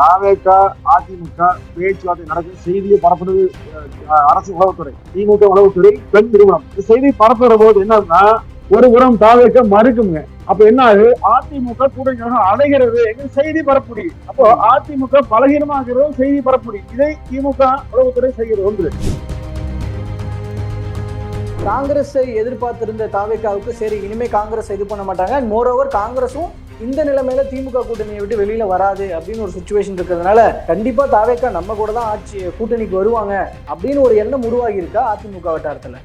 தாவேக அதிமுக பேச்சுவார்த்தை நடக்கும். செய்தியை பரப்புறது அரசு உளவுத்துறை. திமுக உளவுத்துறை பெண் நிறுவனம். செய்தி பரப்புற போது என்னன்னா ஒரு உரம் தாவேக்க மறுக்குங்க. அப்ப என்ன ஆகுது? அதிமுக கூட்டணி அடைகிறது எங்க செய்தி பரப்புடி? அப்போ அதிமுக பலகீனமாகிறதும் செய்தி பரப்புடி. இதை திமுக உளவுத்துறை செய்கிறது ஒன்று. காங்கிரஸை எதிர்பார்த்திருந்த தாவேக்காவுக்கு சரி இனிமே காங்கிரஸ் இது பண்ண மாட்டாங்க. மோரோவர் காங்கிரஸும் இந்த நிலைமையில திமுக கூட்டணியை விட்டு வெளியில வராது அப்படின்னு ஒரு சுச்சுவேஷன் இருக்கிறதுனால கண்டிப்பா தாவேக்கா நம்ம கூட தான் ஆட்சி கூட்டணிக்கு வருவாங்க அப்படின்னு ஒரு எண்ணம் உருவாகி இருக்கா அதிமுக வட்டாரத்துல.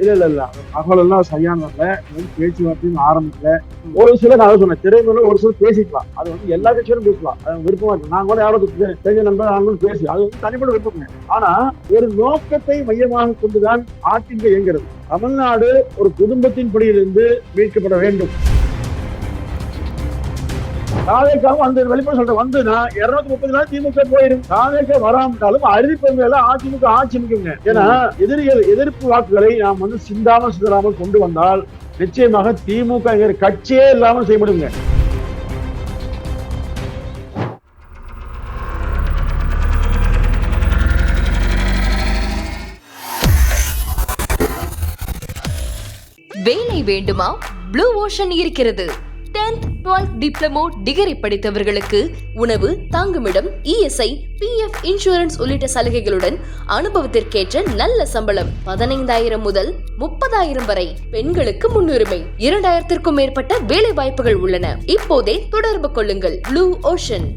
இல்ல இல்ல இல்ல. தகவல் எல்லாம் சரியானதில்ல இன்னும் பேச்சுவார்த்தையும் ஆரம்பிக்கல. ஒரு சிலர் நான் சொன்னேன். திரைமுறை ஒரு சிலர் பேசிக்கலாம். அது வந்து எல்லா கட்சியும் பேசலாம். அது விருப்பமா இருக்கு. நான் கூட யாரோ தெரிஞ்ச நண்பர் நாங்களும் பேசி அது வந்து தனிப்பட்ட விருப்பங்க ஆனா ஒரு நோக்கத்தை மையமாக கொண்டுதான் ஆட்சிங்க இயங்குறது தமிழ்நாடு ஒரு குடும்பத்தின் படியிலிருந்து மீட்கப்பட வேண்டும். தாவேக்காவும் அந்த வெளிப்பட சொல்றேன் வந்துன்னா இருநூத்தி முப்பது நாள் திமுக போயிடும். தாவேக்கா வராமட்டாலும் அறிவிப்பு அதிமுக ஆட்சி அமைக்குங்க ஏன்னா எதிரிகள் எதிர்ப்பு வாக்குகளை நாம் வந்து சிந்தாம சிதறாமல் கொண்டு வந்தால் நிச்சயமாக திமுக கட்சியே இல்லாமல் செய்ய முடியுங்க வேலை வேண்டுமா? ப்ளூ ஓஷன் இருக்கிறது. 10th 12th டிப்ளமோ டிகிரி படித்தவர்களுக்கு உணவு தங்குமிடம் இஎஸ்ஐ பிஎஃப் இன்சூரன்ஸ் உள்ளிட்ட சலுகைகளுடன் அனுபவத்திற்கேற்ற நல்ல சம்பளம் பதினைந்தாயிரம் முதல் முப்பதாயிரம் வரை பெண்களுக்கு முன்னுரிமை. இரண்டாயிரத்திற்கும் மேற்பட்ட வேலை வாய்ப்புகள் உள்ளன. இப்போதே தொடர்பு கொள்ளுங்கள். ப்ளூ ஓஷன்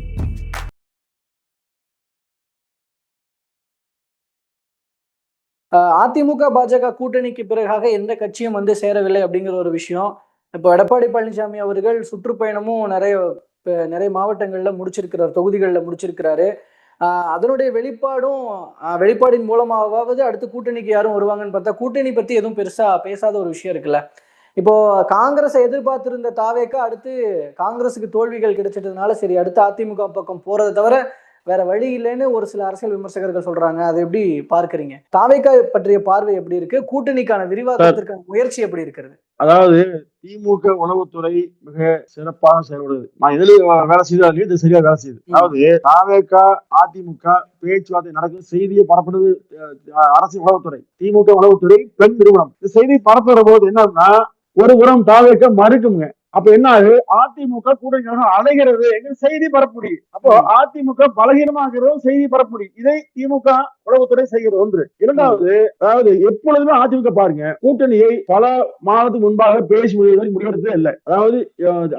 அதிமுக பாஜக கூட்டணிக்கு பிறகாக எந்த கட்சியும் வந்து சேரவில்லை அப்படிங்கிற ஒரு விஷயம். இப்போ எடப்பாடி பழனிசாமி அவர்கள் சுற்றுப்பயணமும் நிறைய நிறைய மாவட்டங்களில் முடிச்சிருக்கிறார் தொகுதிகளில் முடிச்சிருக்கிறாரு. அதனுடைய வெளிப்பாடும் வெளிப்பாடின் மூலமாவது அடுத்து கூட்டணிக்கு யாரும் வருவாங்கன்னு பார்த்தா கூட்டணி பற்றி எதுவும் பெருசாக பேசாத ஒரு விஷயம் இருக்குல்ல. இப்போ காங்கிரஸை எதிர்பார்த்திருந்த தாவேக்கா அடுத்து காங்கிரஸுக்கு தோல்விகள் கிடைச்சிட்டதுனால சரி அடுத்து அதிமுக பக்கம் போறதை தவிர வேற வழி இல்லைன்னு ஒரு சில அரசியல் விமர்சகர்கள் சொல்றாங்க. அதை எப்படி பார்க்கறீங்க? தாவேக்கா பற்றிய பார்வை எப்படி இருக்கு? கூட்டணிக்கான விரிவாக்கத்திற்கான முயற்சி எப்படி இருக்கிறது? அதாவது திமுக உளவுத்துறை மிக சிறப்பாக செயல்படுது. நான் எதுல வேலை செய்தாலும் இது சரியா வேலை செய்யுது. அதாவது தாவேக அதிமுக பேச்சுவார்த்தை நடக்கும் செய்தியை பரப்புறது அரசு உளவுத்துறை திமுக உளவுத்துறை பெண் நிறுவனம். இந்த செய்தி பரப்புற போது என்னன்னா ஒரு புறம் தாவேக்க மறுக்குங்க. அப்ப என்ன ஆகுது? அதிமுக கூட்டணி அடைகிறது எங்க செய்தி பரப்புடி. அப்போ அதிமுக பலகீனமாகிறதும் செய்தி பரப்புடி. இதை திமுக உளவுத்துறை செய்கிறது ஒன்று. இரண்டாவது அதாவது எப்பொழுதுமே அதிமுக பாருங்க கூட்டணியை பல மாதத்துக்கு முன்பாக பேசி முடிவதற்கு முடிவெடுத்ததே இல்லை. அதாவது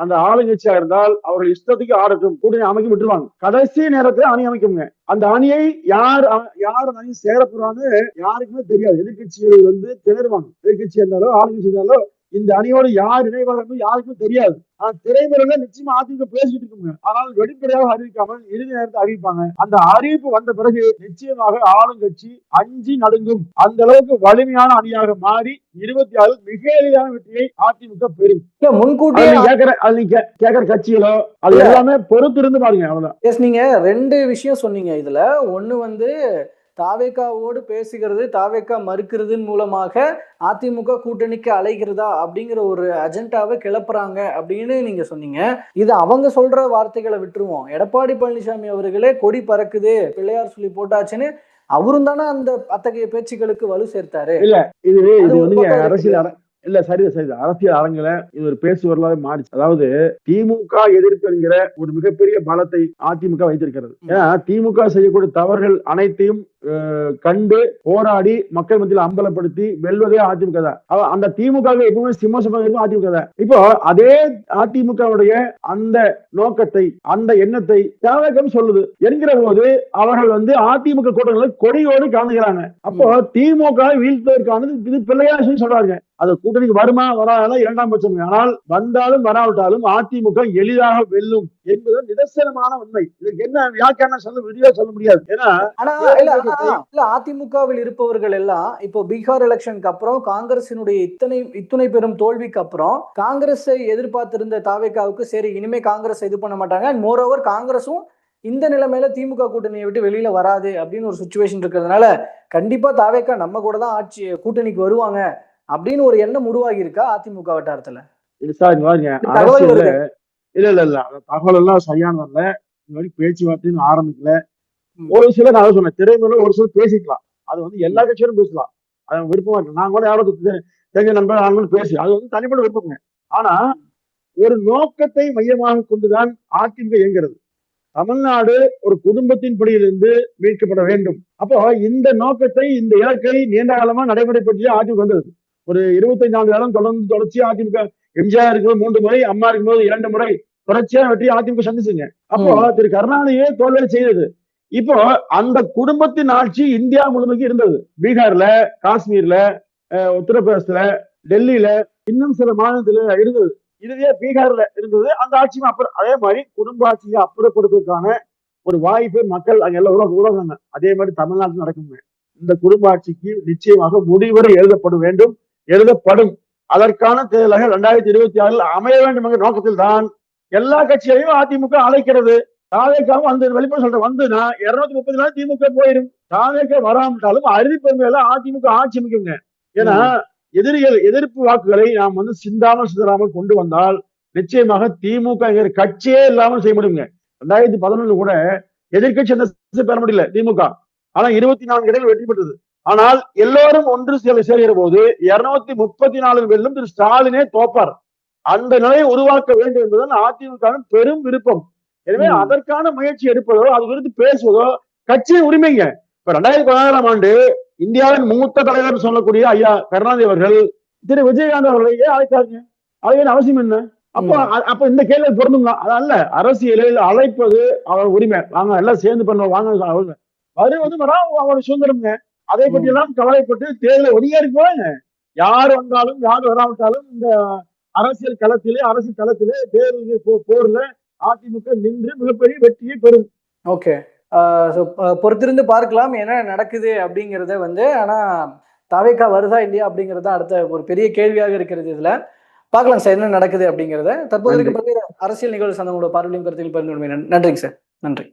அந்த ஆளுங்கட்சியா இருந்தால் அவர்கள் இஷ்டத்துக்கு ஆடட்டும் கூட்டணி அமைக்க விட்டுருவாங்க. கடைசி நேரத்தில் அணி அமைக்குங்க. அந்த அணியை யார் யார் அணி சேர போறான்னு யாருக்குமே தெரியாது. எதிர்கட்சிகள் வந்து திணறுவாங்க. எதிர்கட்சி இருந்தாலும் ஆளுங்கட்சி இருந்தாலும் இந்த அணியோடு யார் இணைவார்கள் யாருக்குமே தெரியாது. ஆனா திரைமுறையில நிச்சயமா அதிமுக பேசிட்டு இருக்குங்க ஆனால் வெளிப்படையாக அறிவிக்காமல் இறுதி நேரத்தை அறிவிப்பாங்க. அந்த அறிவிப்பு வந்த பிறகு நிச்சயமாக ஆளுங்கட்சி அஞ்சி நடுங்கும். அந்த அளவுக்கு வலிமையான அணியாக மாறி இருபத்தி ஆறு மிக எளிதான வெற்றியை அதிமுக பெறும். முன்கூட்டியே நீ கேக்குற அது நீ கே- கேக்குற கட்சிகளோ அது எல்லாமே பொறுத்து இருந்து பாருங்க அவ்வளவுதான். எஸ் நீங்க ரெண்டு விஷயம் சொன்னீங்க. இதுல ஒண்ணு வந்து தாவேக்காவோடு பேசுகிறது தாவேக்கா மறுக்கிறதன் மூலமாக அதிமுக கூட்டணிக்கு அலைகிறதா அப்படிங்கிற ஒரு அஜெண்டாவை கிளப்புறாங்க அப்படின்னு நீங்க சொன்னீங்க. இது அவங்க சொல்ற வார்த்தைகளை விட்டுருவோம். எடப்பாடி பழனிசாமி அவர்களே கொடி பறக்குது பிள்ளையார் சொல்லி போட்டாச்சுன்னு அவரும் தானே அந்த அத்தகைய பேச்சுக்களுக்கு வலு சேர்த்தாரு. இது இது வந்து. அரசியல் அர- இல்ல சரி சரி அரசியல் அரங்குல இது ஒரு பேசுவர்களாக மாறிச்சு. அதாவது திமுக எதிர்ப்பு என்கிற ஒரு மிகப்பெரிய பலத்தை அதிமுக வைத்திருக்கிறது. ஏன்னா திமுக செய்யக்கூடிய தவறுகள் அனைத்தையும் கண்டு போராடி மக்கள் மத்தியில் அம்பலப்படுத்தி வெல்வதே அதிமுக தான். அந்த திமுக எப்பவுமே சிம்மசமாக இருக்கும் அதிமுக தான். இப்போ அதே அதிமுகவுடைய அந்த நோக்கத்தை அந்த எண்ணத்தை தியாகம் சொல்லுது. என்கிற போது அவர்கள் வந்து அதிமுக கூட்டங்களை கொடியோடு காணுகிறாங்க அப்போ திமுக வீழ்த்துவதற்கானது இது பிள்ளையாசு சொல்றாங்க. அது கூட்டணிக்கு வருமா வராத இரண்டாம் பட்சம். ஆனால் வந்தாலும் வராவிட்டாலும் அதிமுக எளிதாக வெல்லும் என்பது நிதர்சனமான உண்மை. இதுக்கு என்ன வியாக்கியானம் சொல்ல விரிவா சொல்ல முடியாது. ஏன்னா இல்ல அதிமுகவில் இருப்பவர்கள் எல்லாம் இப்போ பீகார் எலெக்ஷனுக்கு அப்புறம் காங்கிரசினுடைய இத்தனை இத்துணை பெரும் தோல்விக்கு அப்புறம் காங்கிரஸை எதிர்பார்த்திருந்த தாவேக்காவுக்கு சரி இனிமே காங்கிரஸ் இது பண்ண மாட்டாங்க மோரோவர் காங்கிரஸும் இந்த நிலைமையில திமுக கூட்டணியை விட்டு வெளியில வராது அப்படின்னு ஒரு சுச்சுவேஷன் இருக்கிறதுனால கண்டிப்பா தாவேக்கா நம்ம கூட தான் ஆட்சி கூட்டணிக்கு வருவாங்க அப்படின்னு ஒரு எண்ணம் உருவாகி இருக்கா அதிமுக வட்டாரத்துல. இல்ல இல்ல இல்ல தகவல் எல்லாம் சரியானதல்ல இந்த மாதிரி பேச்சுவார்த்தைன்னு ஆரம்பிக்கல. ஒரு சிலர் நான் சொன்னேன். திரைமுறை ஒரு சிலர் பேசிக்கலாம். அது வந்து எல்லா கட்சியோடும் பேசலாம். அது விருப்பமா இருக்கு நான் கூட யாரோ தெரிஞ்ச நண்பர் நான் பேசி அது வந்து தனிப்பட்ட விருப்பங்க. ஆனா ஒரு நோக்கத்தை மையமாக கொண்டுதான் அதிமுக இயங்குறது தமிழ்நாடு ஒரு குடும்பத்தின் பிடியிலிருந்து மீட்கப்பட வேண்டும். அப்போ இந்த நோக்கத்தை இந்த இலக்கை நீண்ட காலமா நடைமுறைப்படுத்தி அதிமுக வந்தது. ஒரு இருபத்தைந்து ஆண்டு காலம் தொடர்ந்து தொடர்ச்சி அதிமுக எம்ஜிஆர் இருக்கும்போது மூன்று முறை அம்மா இருக்கும்போது இரண்டு முறை தொடர்ச்சியா வெற்றி அதிமுக சந்திச்சுங்க. அப்போ திரு கருணாநிதியே தோல்வி செய்தது. இப்போ அந்த குடும்பத்தின் ஆட்சி இந்தியா முழுமைக்கு இருந்தது. பீகார்ல காஷ்மீர்ல உத்தரப்பிரதேசத்துல டெல்லியில இன்னும் சில மாநிலத்துல இருந்தது. இதுவே பீகார்ல இருந்தது. அந்த ஆட்சியும் அப்புறம் அதே மாதிரி குடும்ப ஆட்சியை அப்புறப்படுத்துவதற்கான ஒரு வாய்ப்பை மக்கள் அங்க எல்லாம் உருவாக்க உருவாங்க அதே மாதிரி தமிழ்நாட்டில் நடக்குங்க. இந்த குடும்ப ஆட்சிக்கு நிச்சயமாக முடிவுரை எழுதப்பட வேண்டும். எழுதப்படும். அதற்கான தேர்தலாக இரண்டாயிரத்தி இருபத்தி ஆறில் அமைய வேண்டும் என்ற நோக்கத்தில் தான் எல்லா கட்சிகளையும் அதிமுக அழைக்கிறது. தாவேக்காவும் அந்த வெளிப்பட சொல்றேன் வந்து நான் இருநூத்தி முப்பத்தி நாலு திமுக போயிடும். தாவேக்க வராமட்டாலும் அறுதி பெருமையில அதிமுக ஆட்சி அமைக்குங்க. ஏன்னா எதிரிகள் எதிர்ப்பு வாக்குகளை நாம் வந்து சிந்தாமல் சிதறாமல் கொண்டு வந்தால் நிச்சயமாக திமுக கட்சியே இல்லாமல் செய்ய முடியுங்க. ரெண்டாயிரத்தி பதினொன்னு கூட எதிர்க்கட்சி எந்த சீட்டும் பெற முடியல திமுக. ஆனா இருபத்தி நான்கு இடங்கள் வெற்றி பெற்றது. ஆனால் எல்லோரும் ஒன்று சேர சேர்கிற போது இருநூத்தி முப்பத்தி நாலு வெல்லும் திரு ஸ்டாலினே தோப்பார். அந்த நிலையை உருவாக்க வேண்டும் என்பதுதான் அதிமுக பெரும் விருப்பம். எனவே. அதற்கான முயற்சி எடுப்பதோ அது குறித்து பேசுவதோ கட்சியின் உரிமைங்க. இப்ப ரெண்டாயிரத்தி பதினாறாம் ஆண்டு இந்தியாவின் மூத்த தலைவர் சொல்லக்கூடிய ஐயா கருணாநிதி அவர்கள் திரு விஜயகாந்த் அவர்களை ஏன் அழைத்தாருங்க அழைக்க அவசியம் என்ன? அப்போ அப்ப இந்த கேள்வி பொருந்துங்களா? அதல்ல அரசியலில் அழைப்பது அவர் உரிமை. வாங்க எல்லாம் சேர்ந்து பண்ணுவோம். வாங்க வருவது வரா அவர் சுதந்திரம்ங்க. அதை பற்றி எல்லாம் கவலைப்பட்டு தேர்தலை ஒதுங்கியாரு போறாங்க. யார் வந்தாலும் யார் வராவிட்டாலும் இந்த அரசியல் களத்திலே அரசியல் களத்திலே தேர்தல் போர்ல அதிமுக நின்று மிகப்பெரிய வெற்றியை பெறும். ஓகே. ஸோ பொறுத்திருந்து பார்க்கலாம் என்ன நடக்குது அப்படிங்கிறத வந்து ஆனால் தாவேக்கா வருதா இல்லையா அப்படிங்கிறது அடுத்த ஒரு பெரிய கேள்வியாக இருக்கிறது இதுல. பார்க்கலாம் சார் என்ன நடக்குது அப்படிங்கிறத. தற்போது அரசியல் நிகழ்வு சந்தங்களோட பார்வையும் கருத்தில் பகிர்ந்து. நன்றிங்க சார். நன்றி.